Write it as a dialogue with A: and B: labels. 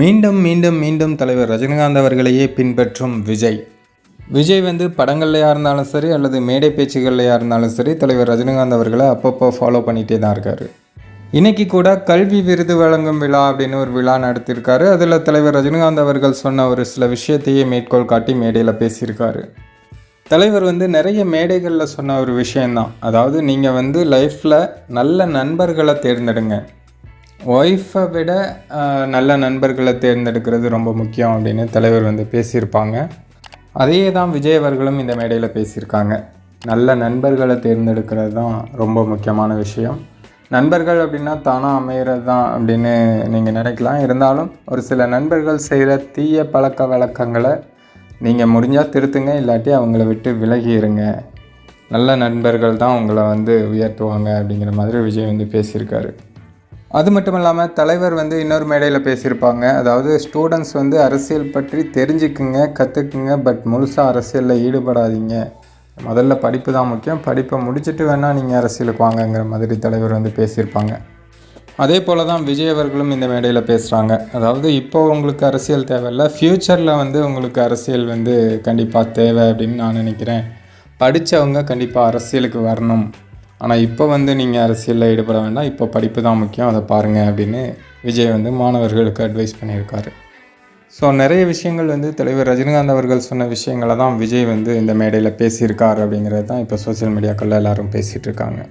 A: மீண்டும் மீண்டும் மீண்டும் தலைவர் ரஜினிகாந்த் அவர்களையே பின்பற்றும் விஜய். விஜய் வந்து படங்கள்லையாக இருந்தாலும் சரி அல்லது மேடை பேச்சுகள்லையாக இருந்தாலும் சரி தலைவர் ரஜினிகாந்த் அவர்களை அப்பப்போ ஃபாலோ பண்ணிகிட்டே தான் இருக்கார். இன்றைக்கி கூட கல்வி விருது வழங்கும் விழா அப்படின்னு ஒரு விழா நடத்தியிருக்காரு. அதில் தலைவர் ரஜினிகாந்த் அவர்கள் சொன்ன ஒரு சில விஷயத்தையே மேற்கோள் காட்டி மேடையில் பேசியிருக்காரு. தலைவர் வந்து நிறைய மேடைகளில் சொன்ன ஒரு விஷயந்தான் அதாவது நீங்கள் வந்து லைஃப்பில் நல்ல நண்பர்களை தேர்ந்தெடுங்க. ஒய்ஃபை விட நல்ல நண்பர்களை தேர்ந்தெடுக்கிறது ரொம்ப முக்கியம் அப்படின்னு தலைவர் வந்து பேசியிருப்பாங்க. அதையே தான் விஜய் அவர்களும் இந்த மேடையில் பேசியிருக்காங்க. நல்ல நண்பர்களை தேர்ந்தெடுக்கிறது தான் ரொம்ப முக்கியமான விஷயம். நண்பர்கள் அப்படின்னா தானாக அமைகிறது தான் அப்படின்னு நீங்கள் நினைக்கலாம். இருந்தாலும் ஒரு சில நண்பர்கள் செய்கிற தீய பழக்க வழக்கங்களை நீங்கள் முடிஞ்சால் திருத்துங்க இல்லாட்டி அவங்கள விட்டு விலகி இருங்க நல்ல நண்பர்கள் தான் உங்களை வந்து உயர்த்துவாங்க அப்படிங்கிற மாதிரி விஜய் வந்து பேசியிருக்காரு. அது மட்டும் இல்லாமல் தலைவர் வந்து இன்னொரு மேடையில் பேசியிருப்பாங்க. அதாவது ஸ்டூடெண்ட்ஸ் வந்து அரசியல் பற்றி தெரிஞ்சுக்குங்க கற்றுக்குங்க பட் முழுசாக அரசியலில் ஈடுபடாதீங்க. முதல்ல படிப்பு தான் முக்கியம். படிப்பை முடிச்சுட்டு வேணால் நீங்கள் அரசியலுக்கு வாங்கங்கிற மாதிரி தலைவர் வந்து பேசியிருப்பாங்க. அதே போல் தான் விஜய் அவர்களும் இந்த மேடையில் பேசுகிறாங்க அதாவது இப்போ உங்களுக்கு அரசியல் தேவையில்ல. ஃப்யூச்சரில் வந்து உங்களுக்கு அரசியல் வந்து கண்டிப்பாக தேவை அப்படின்னு நான் நினைக்கிறேன். படித்தவங்க கண்டிப்பாக அரசியலுக்கு வரணும். ஆனால் இப்போ வந்து நீங்கள் அரசியலில் ஈடுபட வேண்டாம். இப்போ படிப்பு தான் முக்கியம். அதை பாருங்கள் அப்படின்னு விஜய் வந்து மாணவர்களுக்கு அட்வைஸ் பண்ணியிருக்காரு. ஸோ நிறைய விஷயங்கள் வந்து தலைவர் ரஜினிகாந்த் அவர்கள் சொன்ன விஷயங்களை தான் விஜய் வந்து இந்த மேடையில் பேசியிருக்கார் அப்படிங்கிறது தான் இப்போ சோஷியல் மீடியாக்களில் எல்லாரும் பேசிகிட்டு இருக்காங்க.